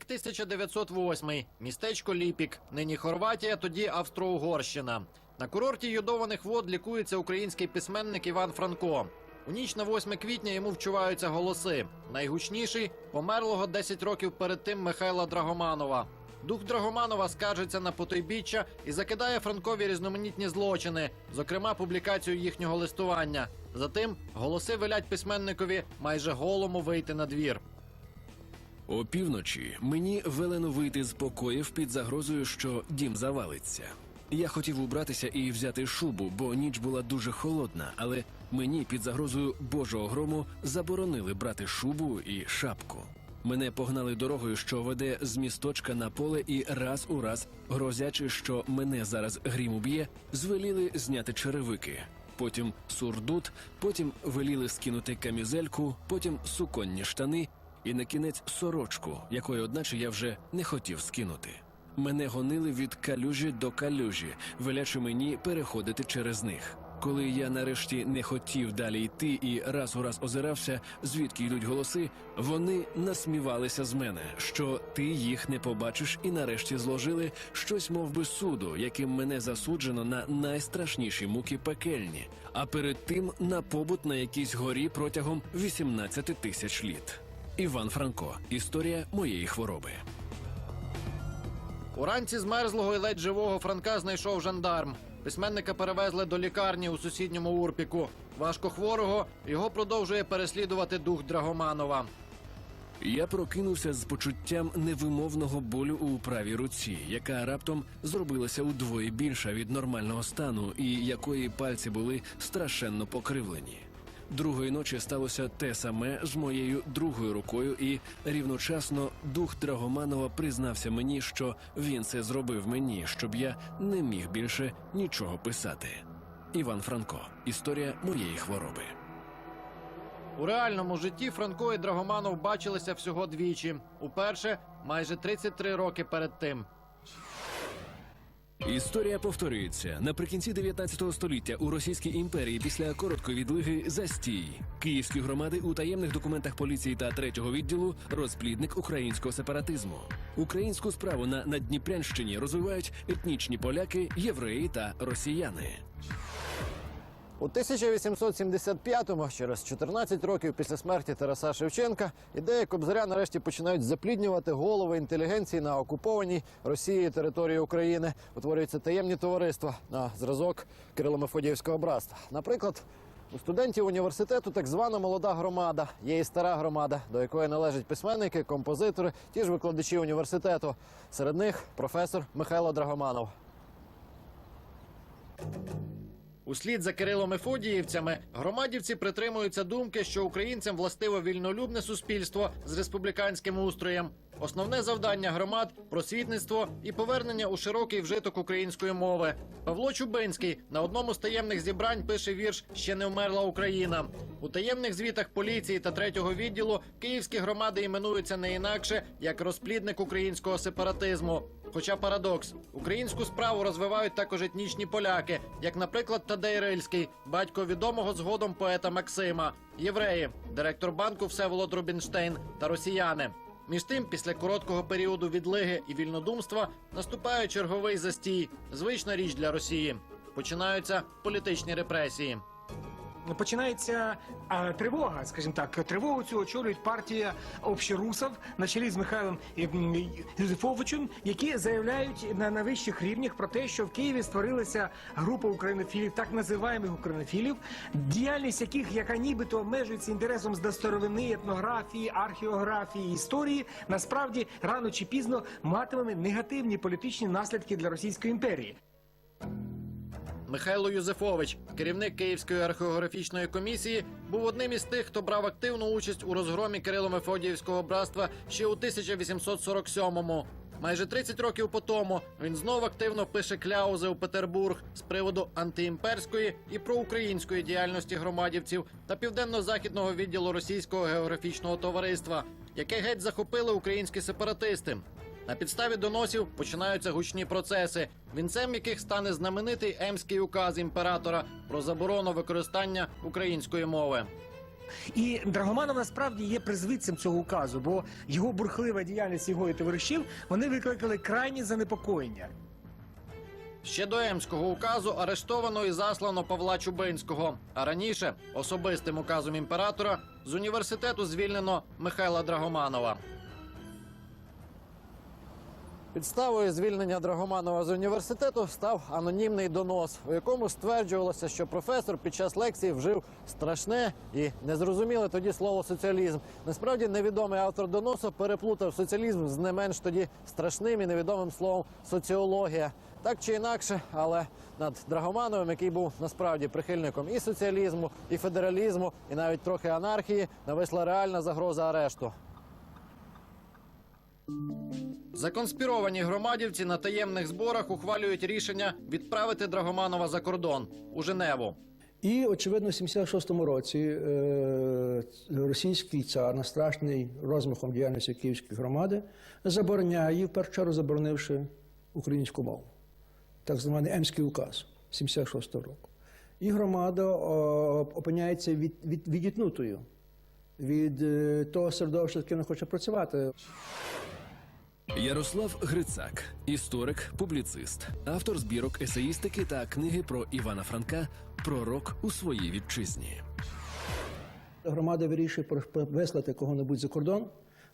Рік 1908. Містечко Ліпік. Нині Хорватія, тоді Австро-Угорщина. На курорті йодованих вод лікується український письменник Іван Франко. У ніч на 8 квітня йому вчуваються голоси. Найгучніший померлого 10 років перед тим Михайла Драгоманова. Дух Драгоманова скаржиться на потойбіччя і закидає Франкові різноманітні злочини, зокрема публікацію їхнього листування. Затим голоси велять письменникові майже голому вийти на двір. Опівночі мені велено вийти з покоїв під загрозою, що дім завалиться. Я хотів убратися і взяти шубу, бо ніч була дуже холодна, але мені під загрозою Божого грому заборонили брати шубу і шапку. Мене погнали дорогою, що веде з місточка на поле, і раз у раз, грозячи, що мене зараз грім уб'є, звеліли зняти черевики. Потім сурдут, потім веліли скинути камізельку, потім суконні штани і на кінець сорочку, якої, одначе, я вже не хотів скинути. Мене гонили від калюжі до калюжі, велячи мені переходити через них. Коли я нарешті не хотів далі йти і раз у раз озирався, звідки йдуть голоси, вони насмівалися з мене, що ти їх не побачиш, і нарешті зложили щось, мов би, суду, яким мене засуджено на найстрашніші муки пекельні, а перед тим на побут на якійсь горі протягом 18 тисяч літ. Іван Франко. Історія моєї хвороби. Уранці змерзлого і ледь живого Франка знайшов жандарм. Письменника перевезли до лікарні у сусідньому Урпіку. Важко хворого його продовжує переслідувати дух Драгоманова. Я прокинувся з почуттям невимовного болю у правій руці, яка раптом зробилася удвоє більша від нормального стану, і якої пальці були страшенно покривлені. Другої ночі сталося те саме з моєю другою рукою, і рівночасно дух Драгоманова признався мені, що він це зробив мені, щоб я не міг більше нічого писати. Іван Франко. Історія моєї хвороби. У реальному житті Франко і Драгоманов бачилися всього двічі. Уперше майже 33 роки перед тим. Історія повторюється наприкінці 19 століття у Російській імперії після короткої відлиги застій. Київські громади у таємних документах поліції та третього відділу розплідник українського сепаратизму. Українську справу на Надніпрянщині розвивають етнічні поляки, євреї та росіяни. У 1875-му, через 14 років після смерті Тараса Шевченка, ідеї Кобзаря нарешті починають запліднювати голови інтелігенції на окупованій Росією території України. Утворюються таємні товариства на зразок Кирило-Мефодіївського братства. Наприклад, у студентів університету так звана молода громада, є і стара громада, до якої належать письменники, композитори, ті ж викладачі університету. Серед них професор Михайло Драгоманов. Услід за Кирилом Мефодіївцями громадівці притримуються думки, що українцям властиво вільнолюбне суспільство з республіканським устроєм. Основне завдання громад просвітництво і повернення у широкий вжиток української мови. Павло Чубинський на одному з таємних зібрань пише вірш Ще не вмерла Україна. У таємних звітах поліції та третього відділу київські громади іменуються не інакше як розплідник українського сепаратизму. Хоча парадокс, українську справу розвивають також етнічні поляки, як, наприклад, Тадей Рильський, батько відомого згодом поета Максима, євреї, директор банку Всеволод Рубінштейн та росіяни. Між тим, після короткого періоду відлиги і вільнодумства наступає черговий застій, звична річ для Росії. Починаються політичні репресії. Починається а, тривога, скажімо так. Тривогу цю очолюють партія общерусів на чолі з Михайлом м, Юзефовичем, які заявляють на найвищих рівнях про те, що в Києві створилася група українофілів, так називаємих українофілів, діяльність яких, яка нібито обмежується інтересом з старовини, етнографії, археографії, історії, насправді рано чи пізно матиме негативні політичні наслідки для Російської імперії. Михайло Юзефович, керівник Київської археографічної комісії, був одним із тих, хто брав активну участь у розгромі Кирило-Мефодіївського братства ще у 1847-му. Майже 30 років по тому він знов активно пише кляузи у Петербург з приводу антиімперської і проукраїнської діяльності громадівців та південно-західного відділу російського географічного товариства, яке геть захопили українські сепаратисти. На підставі доносів починаються гучні процеси, вінцем яких стане знаменитий емський указ імператора про заборону використання української мови. І Драгоманов насправді є призвідцем цього указу, бо його бурхлива діяльність його і товаришів вони викликали крайнє занепокоєння. Ще до Емського указу арештовано і заслано Павла Чубинського. А раніше особистим указом імператора з університету звільнено Михайла Драгоманова. Підставою звільнення Драгоманова з університету став анонімний донос, у якому стверджувалося, що професор під час лекції вжив страшне і незрозуміле тоді слово соціалізм. Насправді невідомий автор доносу переплутав соціалізм з не менш тоді страшним і невідомим словом соціологія. Так чи інакше, але над Драгомановим, який був насправді прихильником і соціалізму, і федералізму, і навіть трохи анархії, нависла реальна загроза арешту. Законспіровані громадівці на таємних зборах ухвалюють рішення відправити Драгоманова за кордон у Женеву. І, очевидно, в 76-му році е, російський цар, настрашений розмахом діяльності Київської громади, забороняє, в першу чергу заборонивши українську мову. Так званий Емський указ 76-го року. І громада о, опиняється від, від, відітнутою від е, того середовища, з яким вона хоче працювати. Ярослав Грицак, історик, публіцист, автор збірок есеїстики та книги про Івана Франка Пророк у своїй вітчизні. Громада вирішує вислати кого-небудь за кордон,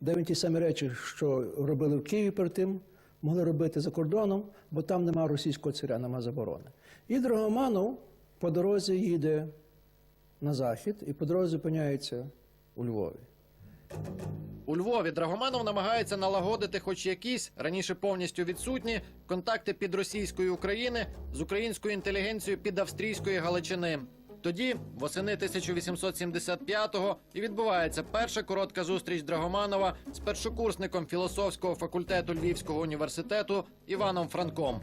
де він ті самі речі, що робили в Києві перед тим, могли робити за кордоном, бо там нема російського царя, нема заборони. І Драгоманов по дорозі їде на захід і по дорозі опиняється у Львові. У Львові Драгоманов намагається налагодити хоч якісь раніше повністю відсутні контакти під російською України з українською інтелігенцією під австрійської Галичини. Тоді, восени 1875-го, і відбувається перша коротка зустріч Драгоманова з першокурсником філософського факультету Львівського університету Іваном Франком.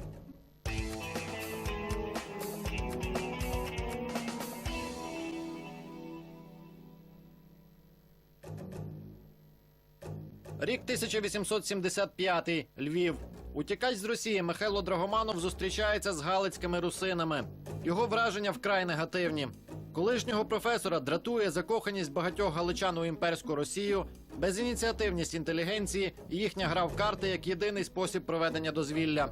Рік 1875. Львів. Утікач з Росії Михайло Драгоманов зустрічається з галицькими русинами. Його враження вкрай негативні. Колишнього професора дратує закоханість багатьох галичан у імперську Росію, безініціативність інтелігенції і їхня гра в карти як єдиний спосіб проведення дозвілля.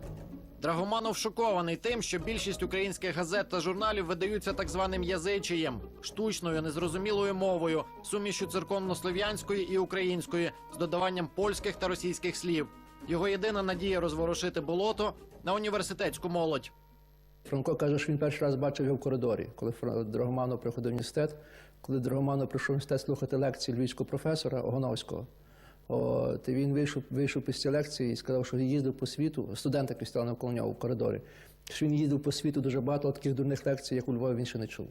Драгоманов шокований тим, що більшість українських газет та журналів видаються так званим язичієм, штучною, незрозумілою мовою, сумішю церковнослов'янської і української з додаванням польських та російських слів. Його єдина надія розворушити болото на університетську молодь. Франко каже, що він перший раз бачив його в коридорі, коли Драгоманов приходив в університет. Коли Драгоманов прийшов в університет слухати лекції львівського професора Огоновського, от, він вийшов, вийшов після лекції і сказав, що їздив по світу, студенти який навколо нього в коридорі, що він їздив по світу дуже багато таких дурних лекцій, як у Львові він ще не чув.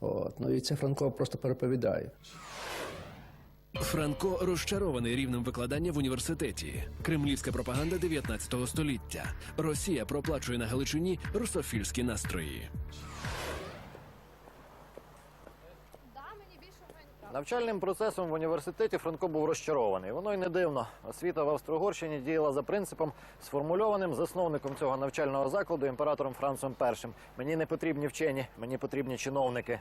От, ну і це Франко просто переповідає. Франко розчарований рівнем викладання в університеті. Кремлівська пропаганда 19 століття. Росія проплачує на Галичині русофільські настрої. Да, мені більше в Майнкрафт. Навчальним процесом в університеті Франко був розчарований. Воно й не дивно. Освіта в Австро-Угорщині діяла за принципом, сформульованим засновником цього навчального закладу імператором Францом І. Мені не потрібні вчені, мені потрібні чиновники.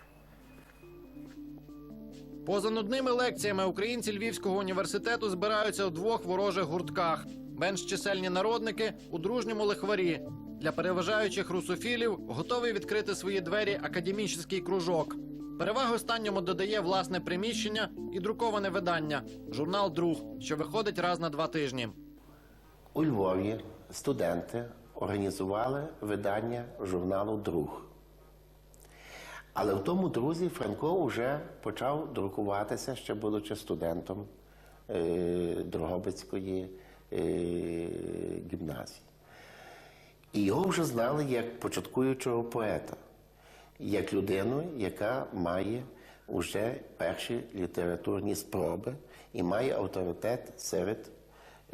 Поза нудними лекціями українці Львівського університету збираються у двох ворожих гуртках: менш чисельні народники у дружньому лихварі. Для переважаючих русофілів готовий відкрити свої двері академічний кружок. Перевагу останньому додає власне приміщення і друковане видання журнал Друг, що виходить раз на два тижні. У Львові студенти організували видання журналу Друг. Але в тому друзі Франко вже почав друкуватися, ще будучи студентом е, Дрогобицької е, гімназії. І його вже знали як початкуючого поета, як людину, яка має вже перші літературні спроби і має авторитет серед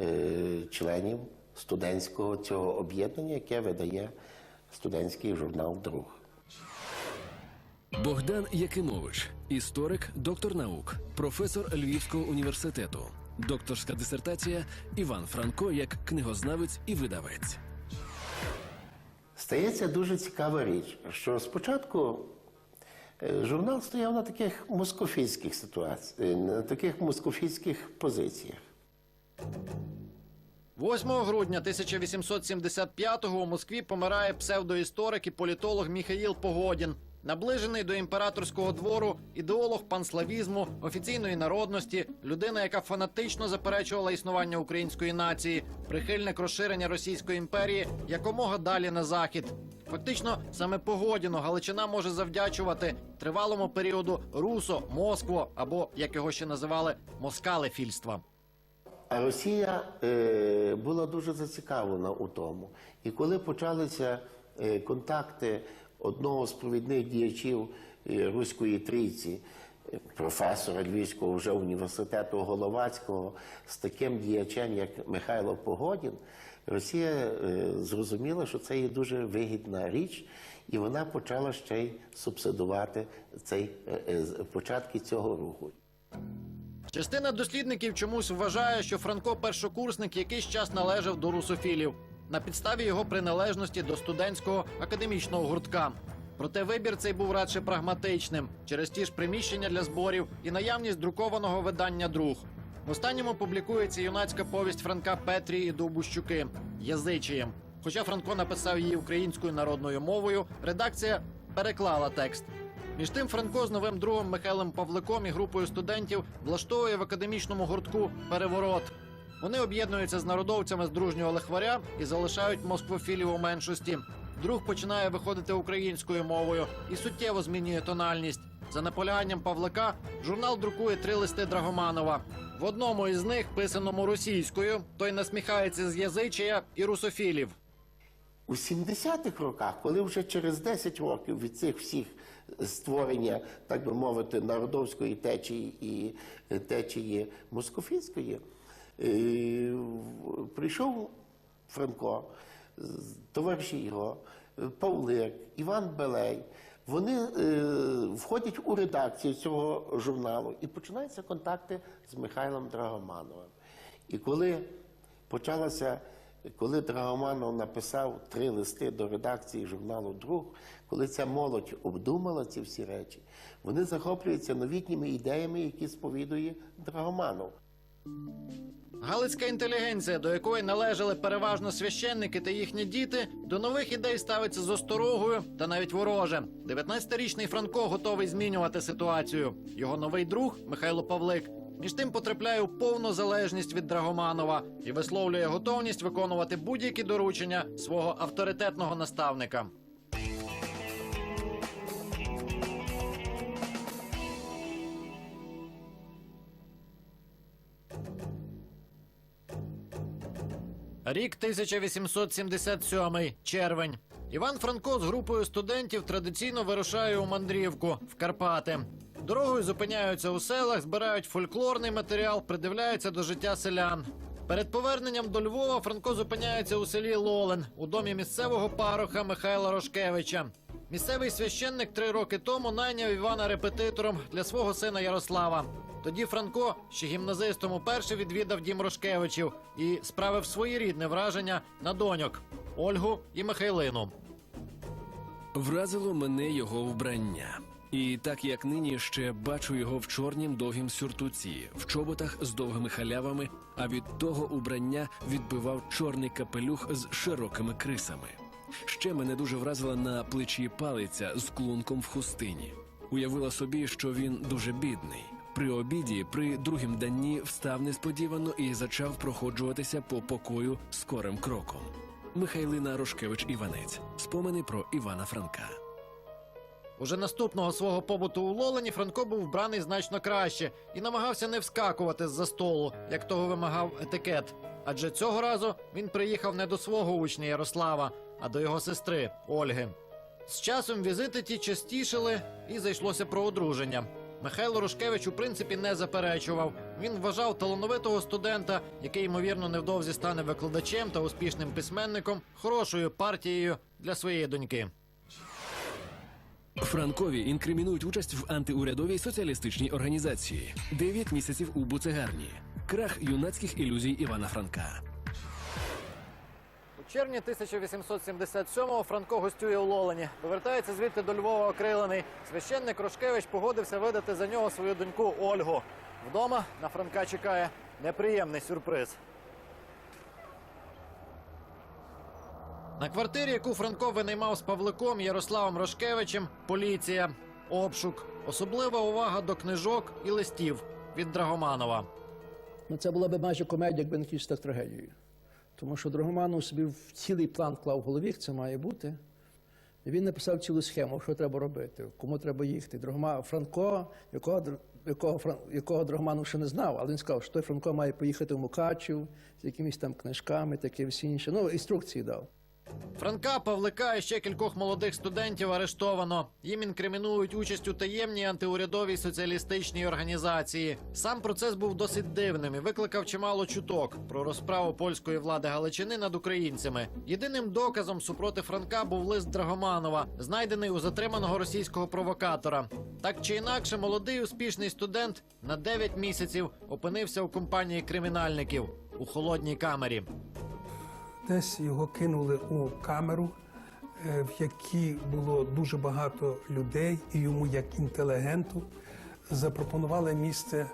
е, членів студентського цього об'єднання, яке видає студентський журнал Друг. Богдан Якимович, історик, доктор наук, професор Львівського університету, докторська дисертація Іван Франко як книгознавець і видавець. Стається дуже цікава річ, що спочатку Е, Журнал стояв на таких москофійських ситуаціях, на таких москофійських позиціях. 8 грудня 1875-го у Москві помирає псевдоісторик і політолог Міхаїл Погодін, наближений до імператорського двору, ідеолог панславізму, офіційної народності, людина, яка фанатично заперечувала існування української нації, прихильник розширення Російської імперії якомога далі на захід. Фактично, саме Погодіну Галичина може завдячувати тривалому періоду русо, Москво або як його ще називали москалефільства. А Росія е, була дуже зацікавлена у тому. І коли почалися е, контакти одного з провідних діячів е, Руської трійці, е, професора Львівського вже університету Головацького, з таким діячем, як Михайло Погодін, Росія е, зрозуміла, що це є дуже вигідна річ, і вона почала ще й субсидувати цей, е, початки цього руху. Частина дослідників чомусь вважає, що Франко першокурсник якийсь час належав до русофілів на підставі його приналежності до студентського академічного гуртка. Проте вибір цей був радше прагматичним через ті ж приміщення для зборів і наявність друкованого видання друг. В останньому публікується юнацька повість Франка Петрі і Довбущуки Язичієм. Хоча Франко написав її українською народною мовою, редакція переклала текст. Між тим Франко з новим другом Михайлом Павликом і групою студентів влаштовує в академічному гуртку переворот. Вони об'єднуються з народовцями з дружнього лихваря і залишають москвофілів у меншості. Друг починає виходити українською мовою і суттєво змінює тональність. За наполяганням Павлика журнал друкує три листи Драгоманова. В одному із них, писаному російською, той насміхається з язичія і русофілів. У 70-х роках, коли вже через 10 років від цих всіх створення, так би мовити, народовської течії і течії москофійської, в- прийшов Франко, товариші його, Павлик, Іван Белей. Вони е, входять у редакцію цього журналу і починаються контакти з Михайлом Драгомановим. І коли почалася, коли Драгоманов написав три листи до редакції журналу Друг, коли ця молодь обдумала ці всі речі, вони захоплюються новітніми ідеями, які сповідує Драгоманов. Галицька інтелігенція, до якої належали переважно священники та їхні діти, до нових ідей ставиться з осторогою та навіть вороже. 19-річний Франко готовий змінювати ситуацію. Його новий друг Михайло Павлик. Між тим потрапляє у повну залежність від Драгоманова і висловлює готовність виконувати будь-які доручення свого авторитетного наставника. Рік 1877, червень. Іван Франко з групою студентів традиційно вирушає у мандрівку в Карпати. Дорогою зупиняються у селах, збирають фольклорний матеріал, придивляються до життя селян. Перед поверненням до Львова Франко зупиняється у селі Лолен у домі місцевого пароха Михайла Рошкевича. Місцевий священник три роки тому найняв Івана репетитором для свого сина Ярослава. Тоді Франко, ще гімназистом, уперше відвідав дім Рошкевичів і справив своєрідне враження на доньок Ольгу і Михайлину. Вразило мене його вбрання. І так як нині ще бачу його в чорнім довгім сюртуці, в чоботах з довгими халявами, а від того убрання відбивав чорний капелюх з широкими крисами. Ще мене дуже вразила на плечі палиця з клунком в хустині. Уявила собі, що він дуже бідний. При обіді, при другім данні встав несподівано і зачав проходжуватися по покою скорим кроком. Михайлина Рошкевич Іванець. Спомини про Івана Франка. Уже наступного свого побуту у Лолені Франко був вбраний значно краще і намагався не вскакувати з-за столу, як того вимагав етикет. Адже цього разу він приїхав не до свого учня Ярослава, а до його сестри Ольги. З часом візити ті частішили і зайшлося про одруження. Михайло Рушкевич у принципі не заперечував. Він вважав талановитого студента, який ймовірно невдовзі стане викладачем та успішним письменником, хорошою партією для своєї доньки. Франкові інкримінують участь в антиурядовій соціалістичній організації. Дев'ять місяців у буцегарні. Крах юнацьких ілюзій Івана Франка. Червні 1877-го Франко гостює у Лолені. Повертається звідти до Львова окрилений. Священник Рошкевич погодився видати за нього свою доньку Ольгу. Вдома на Франка чекає неприємний сюрприз. На квартирі, яку Франко винаймав з Павликом Ярославом Рошкевичем, поліція, обшук, особлива увага до книжок і листів від Драгоманова. Ну, це була б майже комедія, якби не трагедією. Тому що Драгоманов собі в цілий план вклав в голові, як це має бути. І він написав цілу схему, що треба робити, кому треба їхати. Драгома Франко, якого, якого, Фран- якого Драгоманов ще не знав, але він сказав, що той Франко має поїхати в Мукачів з якимись там книжками, таке всі інше. Ну, інструкції дав. Франка, Павлика і ще кількох молодих студентів арештовано. Їм інкримінують участь у таємній антиурядовій соціалістичній організації. Сам процес був досить дивним і викликав чимало чуток про розправу польської влади Галичини над українцями. Єдиним доказом супроти Франка був лист Драгоманова, знайдений у затриманого російського провокатора. Так чи інакше, молодий успішний студент на 9 місяців опинився у компанії кримінальників у холодній камері. Десь його кинули у камеру, е, в якій було дуже багато людей, і йому, як інтелігенту, запропонували місце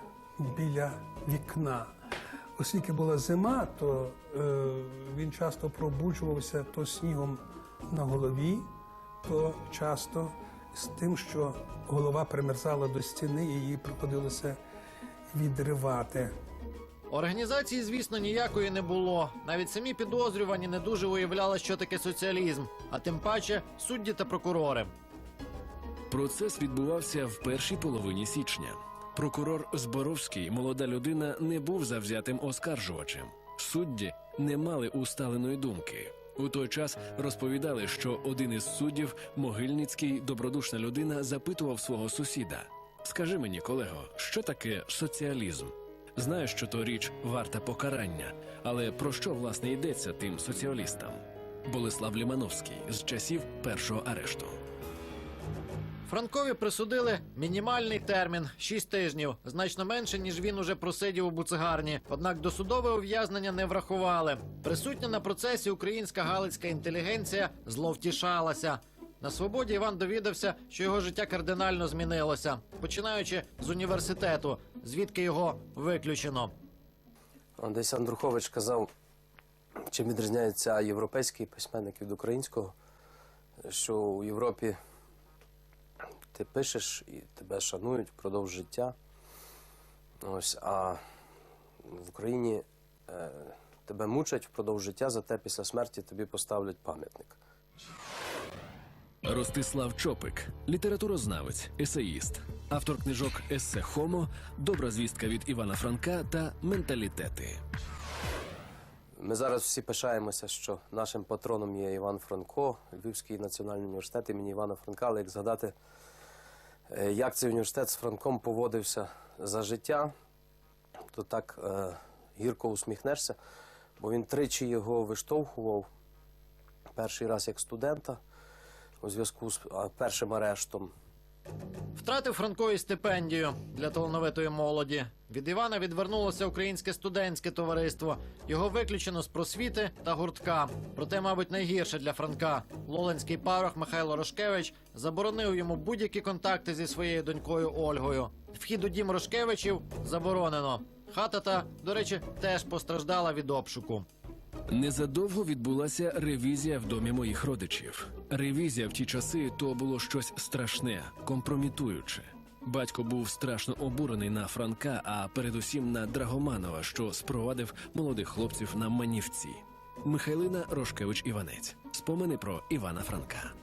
біля вікна. Оскільки була зима, то е, він часто пробуджувався то снігом на голові, то часто з тим, що голова примерзала до стіни, і її приходилося відривати. Організації, звісно, ніякої не було. Навіть самі підозрювані не дуже уявляли, що таке соціалізм, а тим паче судді та прокурори. Процес відбувався в першій половині січня. Прокурор Зборовський, молода людина, не був завзятим оскаржувачем. Судді не мали усталеної думки. У той час розповідали, що один із суддів, Могильницький, добродушна людина, запитував свого сусіда: Скажи мені, колего, що таке соціалізм? Знаю, що то річ варта покарання, але про що власне йдеться тим соціалістам? Болеслав Лімановський з часів першого арешту. Франкові присудили мінімальний термін 6 тижнів, значно менше ніж він уже просидів у буцегарні. Однак досудове ув'язнення не врахували. Присутня на процесі українська галицька інтелігенція зловтішалася. На свободі Іван довідався, що його життя кардинально змінилося, починаючи з університету, звідки його виключено. Десь Андрухович казав, чим відрізняється європейський письменник від українського, що у Європі ти пишеш і тебе шанують впродовж життя. Ось, а в Україні е, тебе мучать впродовж життя, зате після смерті тобі поставлять пам'ятник. Ростислав Чопик, літературознавець, есеїст, автор книжок Есе Хомо, Добра звістка від Івана Франка та Менталітети. Ми зараз всі пишаємося, що нашим патроном є Іван Франко, Львівський національний університет імені Івана Франка. Але як згадати, е, як цей університет з Франком поводився за життя, то так е, гірко усміхнешся, бо він тричі його виштовхував. Перший раз як студента у зв'язку з першим арештом. Втратив Франко стипендію для талановитої молоді. Від Івана відвернулося українське студентське товариство. Його виключено з просвіти та гуртка. Проте, мабуть, найгірше для Франка. Лоленський парох Михайло Рошкевич заборонив йому будь-які контакти зі своєю донькою Ольгою. Вхід у дім Рошкевичів заборонено. Хата та, до речі, теж постраждала від обшуку. Незадовго відбулася ревізія в домі моїх родичів. Ревізія в ті часи то було щось страшне, компрометуюче. Батько був страшно обурений на Франка, а передусім на Драгоманова, що спровадив молодих хлопців на манівці. Михайлина Рошкевич Іванець. Спомини про Івана Франка.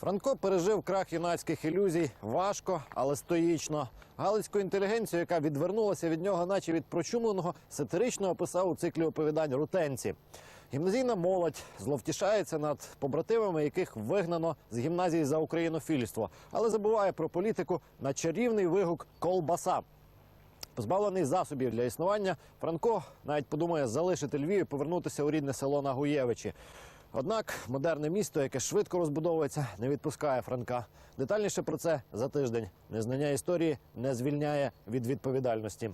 Франко пережив крах юнацьких ілюзій важко, але стоїчно. Галицьку інтелігенцію, яка відвернулася від нього, наче від прочумленого, сатирично описав у циклі оповідань рутенці. Гімназійна молодь зловтішається над побратимами, яких вигнано з гімназії за українофільство, але забуває про політику на чарівний вигук колбаса. Позбавлений засобів для існування, Франко навіть подумає залишити Львів і повернутися у рідне село Нагуєвичі. Однак модерне місто, яке швидко розбудовується, не відпускає Франка. Детальніше про це за тиждень. Незнання історії не звільняє від відповідальності.